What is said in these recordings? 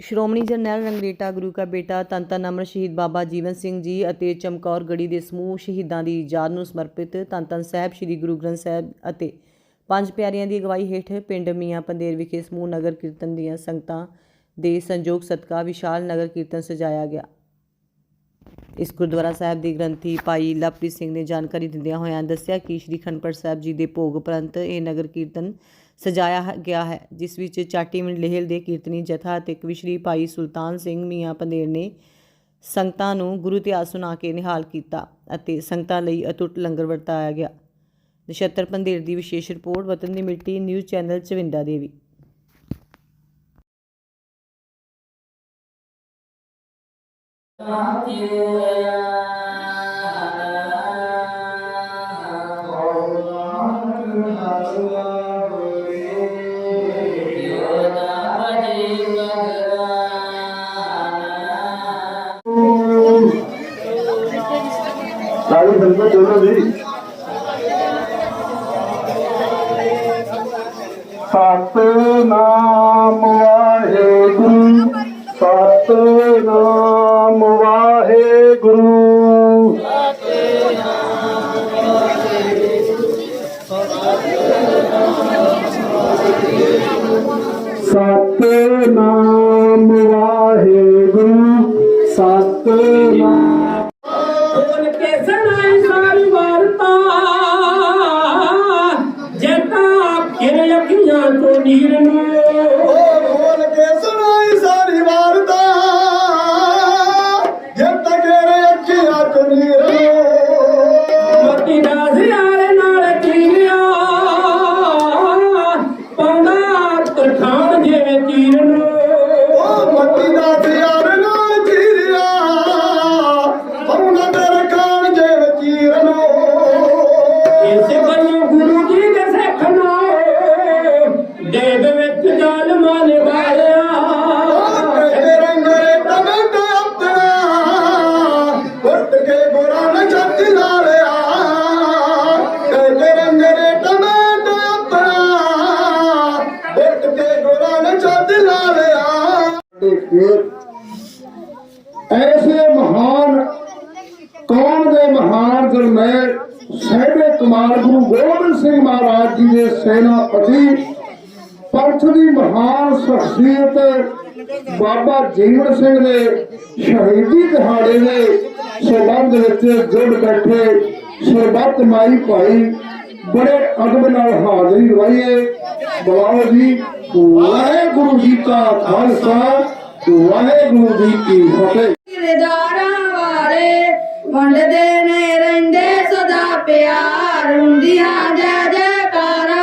ਸ਼੍ਰੋਮਣੀ ਜਰਨੈਲ ਰੰਗਰੇਟਾ ਗੁਰੂ ਕਾ ਬੇਟਾ ਧੰਨ ਅਮਰ ਸ਼ਹੀਦ ਬਾਬਾ ਜੀਵਨ ਸਿੰਘ ਜੀ ਅਤੇ ਚਮਕੌਰ ਗੜੀ ਦੇ ਸਮੂਹ ਸ਼ਹੀਦਾਂ ਦੀ ਯਾਦ ਨੂੰ ਸਮਰਪਿਤ ਧੰਨ ਧੰਨ ਸਾਹਿਬ ਸ੍ਰੀ ਗੁਰੂ ਗ੍ਰੰਥ ਸਾਹਿਬ ਅਤੇ ਪੰਜ ਪਿਆਰਿਆਂ ਦੀ ਅਗਵਾਈ ਹੇਠ ਪਿੰਡ ਮੀਆਂ ਪੰਦੇਰ ਵਿਖੇ ਸਮੂਹ ਨਗਰ ਕੀਰਤਨ ਦੀਆਂ ਸੰਗਤਾਂ ਦੇ ਸੰਯੋਗ ਸਦਕਾ ਵਿਸ਼ਾਲ ਨਗਰ ਕੀਰਤਨ ਸਜਾਇਆ ਗਿਆ। ਇਸ ਗੁਰਦੁਆਰਾ ਸਾਹਿਬ ਦੇ ਗ੍ਰੰਥੀ ਭਾਈ ਲਵਪ੍ਰੀਤ ਸਿੰਘ ਨੇ ਜਾਣਕਾਰੀ ਦਿੰਦਿਆਂ ਹੋਇਆਂ ਦੱਸਿਆ ਕਿ ਸ਼੍ਰੀ ਖੰਡਪੜ ਸਾਹਿਬ ਜੀ ਦੇ ਭੋਗ ਉਪਰੰਤ ਇਹ ਨਗਰ ਕੀਰਤਨ ਸਜਾਇਆ ਗਿਆ ਹੈ, ਜਿਸ ਵਿੱਚ ਚਾਟੀਵਿੰਡ ਲੇਹਲ ਦੇ ਕੀਰਤਨੀ ਜਥਾ ਅਤੇ ਕਵਿਸ਼ਰੀ ਭਾਈ ਸੁਲਤਾਨ ਸਿੰਘ ਮੀਆਂ ਪੰਦੇਰ ਨੇ ਸੰਗਤਾਂ ਨੂੰ ਗੁਰੂ ਇਤਿਹਾਸ ਸੁਣਾ ਕੇ ਨਿਹਾਲ ਕੀਤਾ ਅਤੇ ਸੰਗਤਾਂ ਲਈ ਅਟੁੱਟ ਲੰਗਰ ਵਰਤਾਇਆ ਗਿਆ। ਨਛੱਤਰ ਪੰਦੇਰ ਦੀ ਵਿਸ਼ੇਸ਼ ਰਿਪੋਰਟ, ਵਤਨ ਦੀ ਮਿੱਟੀ, ਨਿਊਜ਼ ਚੈਨਲ ਚਵਿੰਦਾ ਦੇਵੀ। ਸਾਰੀ ਸੰਗਤ ਚਲੋ ਜੀ ਸਤਨਾਮ ਵਾਹਿਗੁਰੂ ਸਤਨਾਮ ਵਾਹਿਗੁਰੂ। ਸਤਨਾਮ maneira ਮਹਾਨ ਗੁਰਮੇਰ ਸਹਿਬੇ ਕਮਾਲ ਗੁਰੂ ਗੋਬਿੰਦ ਸਿੰਘ ਮਹਾਰਾਜ ਜੀ ਦੇ ਸੈਨਾਪਤੀ, ਪੰਥ ਦੀ ਮਹਾਨ ਸ਼ਖਸੀਅਤ ਬਾਬਾ ਜੀਵਨ ਸਿੰਘ ਦੇ ਸ਼ਹੀਦੀ ਦਿਹਾੜੇ ਦੇ ਸੰਬੰਧ ਵਿੱਚ ਜੁੜ ਬੈਠੇ ਸਰਬੱਤ ਮਾਈ ਭਾਈ ਬੜੇ ਅਦਬ ਨਾਲ ਹਾਜ਼ਰੀ ਲਵਾਈਏ ਬੁਲਾਓ ਜੀ, ਵਾਹਿਗੁਰੂ ਜੀ ਕਾ ਖਾਲਸਾ, ਵਾਹਿਗੁਰੂ ਜੀ ਕੀ ਫਤਿਹ। ਵੰਡਦੇ ਨੇ ਰਹਿੰਦੇ ਸਦਾ ਪਿਆਰ ਹੁੰਦੀਆਂ ਜੈ ਜੈਕਾਰਾਂ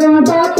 রাধা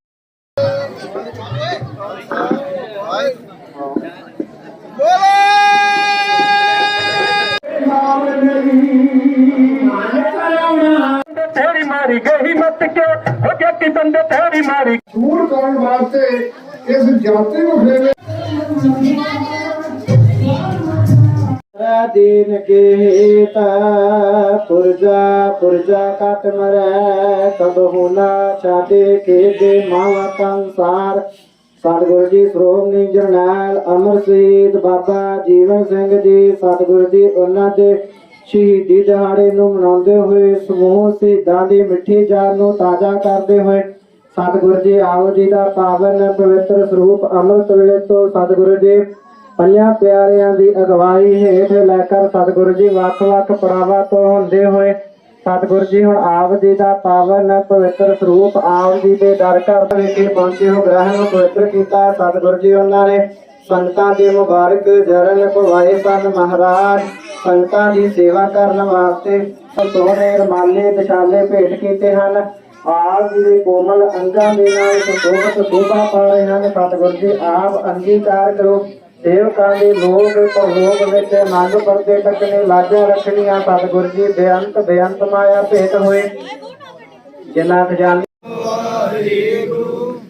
ਮਾਰੀ ਗਈ ਮਤ ਕੇ ਹੋ ਗਿਆ ਕਿ ਬੰਦੇ ਤੇਰੀ ਮਾਰੀ। ਦੂਰ ਕਰਨ ਵਾਸਤੇ ਇਸ ਜਾਤੀ ਨੂੰ ਫੇਰੇ ਦੀਨ ਕੇ ਤਾ ਪੁਰਜਾ ਪੁਰਜਾ ਕਟ ਮਰੈ ਤਬ ਹੁਨਾ ਛਾਟੇ ਕੇ ਦੇ ਮਾਵਾ ਕੰਸਾਰ ਸਤਿਗੁਰੂ ਜੀ ਸ਼੍ਰੋਮਣੀ ਜਰਨੈਲ ਅਮਰ ਸ਼ਹੀਦ ਬਾਬਾ ਜੀਵਨ ਸਿੰਘ ਜੀ ਸਤਿਗੁਰੂ ਜੀ ਉਹਨਾਂ ਦੇ ਸ਼ਹੀਦੀ ਦਿਹਾੜੇ ਨੂੰ ਮਨਾਉਂਦੇ ਹੋਏ ਸਮੂਹ ਸ਼ਹੀਦਾਂ ਦੀ ਮਿੱਠੀ ਜਾਨ ਨੂੰ ਤਾਜ਼ਾ ਕਰਦੇ ਹੋਏ ਸਤਿਗੁਰੂ ਜੀ ਆਓ ਜੀ ਦਾ ਪਾਵਨ ਪਵਿੱਤਰ ਸਰੂਪ ਅੰਮ੍ਰਿਤ ਵੇਲੇ ਤੋਂ ਸਤਿਗੁਰੂ ਜੀ ਪੰਜਾਂ ਪਿਆਰਿਆਂ ਦੀ ਅਗਵਾਈ ਹੇਠ ਲੈ ਕਰ ਸਤਿਗੁਰੂ ਜੀ ਵੱਖ-ਵੱਖ ਪੜਾਵਾਂ ਤੋਂ ਹੁੰਦੇ ਹੋਏ ਸਤਿਗੁਰੂ ਜੀ ਹੁਣ ਆਪ ਜੀ ਦਾ ਪਾਵਨ ਪਵਿੱਤਰ ਸਰੂਪ ਆਪ ਜੀ ਦੇ ਦਰ ਘਰ ਵਿਖੇ ਪਹੁੰਚੇ ਹੋ ਗ੍ਰਹਿ ਨੂੰ ਪਵਿੱਤਰ ਕੀਤਾ ਸਤਿਗੁਰੂ ਜੀ ਉਹਨਾਂ ਨੇ ਸੰਗਤਾਂ ਦੇ ਮੁਬਾਰਕ ਜਰਨ ਪਵਾਏ ਸਨ ਮਹਾਰਾਜ। ਸੰਗਤਾਂ ਦੀ ਸੇਵਾ ਕਰਨ ਵਾਸਤੇ ਸੋਹਣੇ ਰਮਾਲੇ ਦਸ਼ਾਲੇ ਭੇਟ ਕੀਤੇ ਹਨ। ਆਪ ਜੀ ਦੇ ਕੋਮਲ ਅੰਗਾਂ ਦੇ ਨਾਲ ਸੁਸ਼ੋਭਿਤ ਸ਼ੋਭਾ ਪਾ ਰਹੇ ਹਨ। ਸਤਿਗੁਰੂ ਜੀ, ਆਪ ਅੰਗੀਕਾਰ ਕਰੋ। ਸੇਵਕਾਂ ਦੇ ਲੋਕ ਪਰਲੋਕ ਵਿੱਚ ਮੰਗ ਪਰਦੇ ਟਕਨੇ ਲਾਜਾਂ ਰੱਖਣੀਆਂ। ਸਤਿਗੁਰੂ ਜੀ, ਬੇਅੰਤ ਬੇਅੰਤ ਮਾਇਆ ਭੇਟ ਹੋਏ। ਜਿਨ੍ਹਾਂ ਖਜਾਨੀ ਵਾਹਿਗੁਰੂ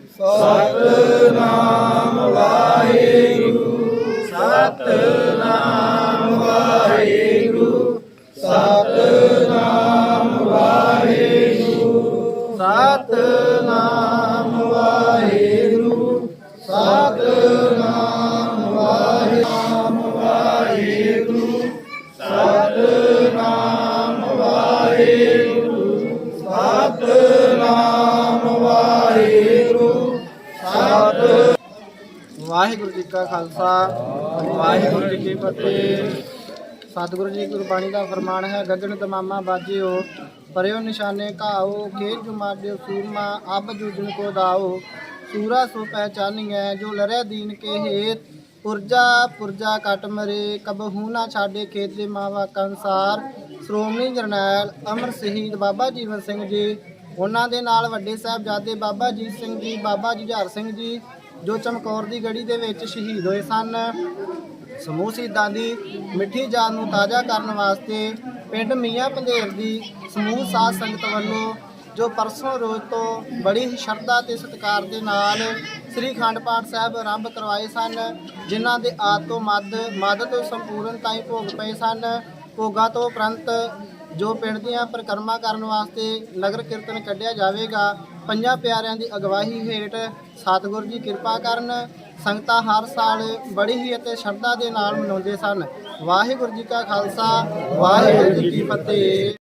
ਜੀ ਕਾ ਖਾਲਸਾ, ਵਾਹਿਗੁਰੂ ਜੀ ਕੀ ਫਤਿਹ। ਸਤਿਗੁਰੂ ਜੀ ਗੁਰਬਾਣੀ ਦਾ ਫਰਮਾਨ ਹੈ, ਗਗਨ ਤਮਾਮਾ ਬਾਜਿਓ, ਪਰਿਓ ਨਿਸ਼ਾਨੇ ਘਾਓ ਖੇਤ ਜੁਮਾਡਿਓ ਸੂਰਮਾ, ਅਬ ਜੂਜਨ ਕੋ ਦਾਓ। ਸੂਰਾ ਸੋ ਪਹਿਚਾਨੀਐ, ਜੋ ਲਰਿਆ ਦੀਨ ਕੇ ਹੇਤ। ਪੁਰਜਾ ਪੁਰਜਾ ਕਟ ਮਰੇ, ਕਬਹੂ ਨਾ ਛਾਡੇ ਖੇਤ ਦੇ ਮਾਵਾ ਕੰਸਾਰ। ਸ਼੍ਰੋਮਣੀ ਜਰਨੈਲ ਅਮਰ ਸ਼ਹੀਦ ਬਾਬਾ ਜੀਵਨ ਸਿੰਘ ਜੀ, ਉਹਨਾਂ ਦੇ ਨਾਲ ਵੱਡੇ ਸਾਹਿਬਜ਼ਾਦੇ ਬਾਬਾ ਜੀਤ ਸਿੰਘ ਜੀ, ਬਾਬਾ ਜੁਝਾਰ ਸਿੰਘ ਜੀ ਜੋ ਚਮਕੌਰ ਦੀ ਗੜੀ ਦੇ ਵਿੱਚ ਸ਼ਹੀਦ ਹੋਏ ਸਨ। ਸਮੂਹ ਸ਼ਹੀਦਾਂ ਦੀ ਮਿੱਠੀ ਜਾਨ ਨੂੰ ਤਾਜ਼ਾ ਕਰਨ ਵਾਸਤੇ ਪਿੰਡ ਮੀਆਂ ਪੰਧੇਰ ਦੀ ਸਮੂਹ ਸਾਧ ਸੰਗਤ ਵੱਲੋਂ ਜੋ ਪਰਸੋਂ ਰੋਜ਼ ਤੋਂ ਬੜੀ ਹੀ ਸ਼ਰਧਾ ਤੇ ਸਤਿਕਾਰ ਦੇ ਨਾਲ ਸ੍ਰੀ ਖੰਡ ਪਾਠ ਸਾਹਿਬ ਆਰੰਭ ਕਰਵਾਏ ਸਨ, ਜਿਨ੍ਹਾਂ ਦੇ ਆਦ ਤੋਂ ਮੱਧ ਮੱਧ ਤੋਂ ਸੰਪੂਰਨ ਤਾਈਂ ਭੋਗ ਪਏ ਸਨ। ਭੋਗਾਂ ਤੋਂ ਉਪਰੰਤ ਜੋ ਪਿੰਡ ਦੀਆਂ ਪਰਿਕਰਮਾ ਕਰਨ ਵਾਸਤੇ ਨਗਰ ਕੀਰਤਨ ਕੱਢਿਆ ਜਾਵੇਗਾ ਪੰਜਾਂ ਪਿਆਰਿਆਂ ਦੀ ਅਗਵਾਈ ਹੇਠ ਸਤਿਗੁਰੂ ਜੀ ਕਿਰਪਾ ਕਰਨ, ਸੰਗਤਾਂ ਹਰ ਸਾਲ ਬੜੀ ਹੀ ਅਤੇ ਸ਼ਰਧਾ ਦੇ ਨਾਲ ਮਨਾਉਂਦੇ ਸਨ। ਵਾਹਿਗੁਰੂ ਜੀ ਕਾ ਖਾਲਸਾ, ਵਾਹਿਗੁਰੂ ਜੀ ਕੀ ਫਤਿਹ।